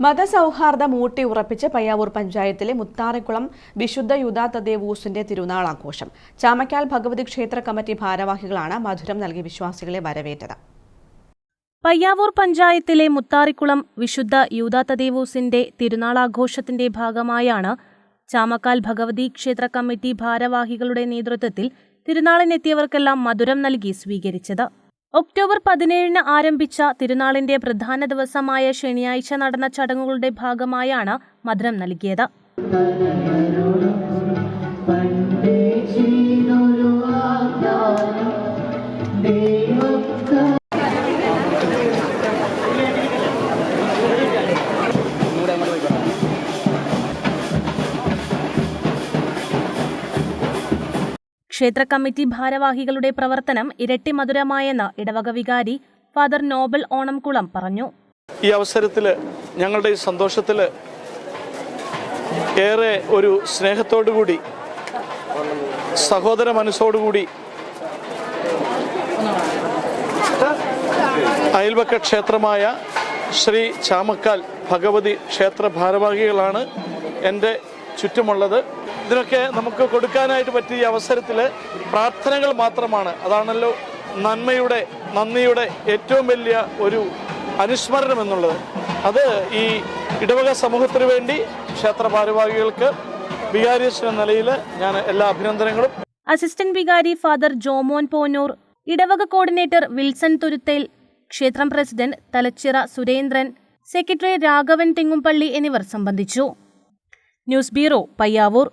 മതസൗഹാർദ്ദം ഊട്ടി ഉറപ്പിച്ച് പയ്യാവൂർ പഞ്ചായത്തിലെ മുത്താറിക്കുളം വിശുദ്ധ യുദാ തദേവൂസിന്റെ തിരുനാൾ ആഘോഷം ചാമക്കാൽ ഭഗവതി ക്ഷേത്ര കമ്മിറ്റി ഭാരവാഹികളാണ് മധുരം നൽകി വിശ്വാസികളെ വരവേറ്റത്. പയ്യാവൂർ പഞ്ചായത്തിലെ മുത്താറിക്കുളം വിശുദ്ധ യൂദാത്തദേവൂസിന്റെ തിരുനാളാഘോഷത്തിന്റെ ഭാഗമായാണ് ചാമക്കാൽ ഭഗവതി ക്ഷേത്ര കമ്മിറ്റി ഭാരവാഹികളുടെ നേതൃത്വത്തിൽ തിരുനാളിനെത്തിയവർക്കെല്ലാം മധുരം നൽകി സ്വീകരിച്ചത്. ഒക്ടോബർ പതിനേഴിന് ആരംഭിച്ച തിരുനാളിന്റെ പ്രധാന ദിവസമായ ശനിയാഴ്ച നടന്ന ചടങ്ങുകളുടെ ഭാഗമായാണ് മധുരം നൽകിയത്. ക്ഷേത്ര കമ്മിറ്റി ഭാരവാഹികളുടെ പ്രവർത്തനം ഇരട്ടി മധുരമായെന്ന് ഇടവക വികാരി ഫാദർ നോബൽ ഓണംകുളം പറഞ്ഞു. ഈ അവസരത്തിൽ ഞങ്ങളുടെ ഈ സന്തോഷത്തിൽ ഏറെ ഒരു സ്നേഹത്തോടുകൂടി സഹോദര മനസ്സോടുകൂടി അയൽവക്ക ക്ഷേത്രമായ ശ്രീ ചാമക്കാൽ ഭഗവതി ക്ഷേത്ര ഭാരവാഹികളാണ് എന്റെ ചുറ്റുമുള്ളത്. ഇതിനൊക്കെ നമുക്ക് കൊടുക്കാനായിട്ട് പറ്റിയ അവസരത്തിൽ പ്രാർത്ഥനകൾ മാത്രമാണ്. അതാണല്ലോ നന്മയുടെ നന്ദിയുടെ ഏറ്റവും വലിയ ഒരു അനുസ്മരണം എന്നുള്ളത്. അത് ഈ ഇടവക സമൂഹത്തിന് വേണ്ടി ക്ഷേത്ര ഭാരവാഹികൾക്ക് വികാരിയസ് നിലയിൽ ഞാൻ എല്ലാ അഭിനന്ദനങ്ങളും. അസിസ്റ്റന്റ് വികാരി ഫാദർ ജോമോൻ പോനൂർ ഇടവക കോർഡിനേറ്റർ വിൽസൺ തുരുത്തേൽ ക്ഷേത്രം പ്രസിഡന്റ് തലച്ചിറ സുരേന്ദ്രൻ സെക്രട്ടറി രാഘവൻ തെങ്ങുംപള്ളി എന്നിവർ സംബന്ധിച്ചു. News bureau Payyavoor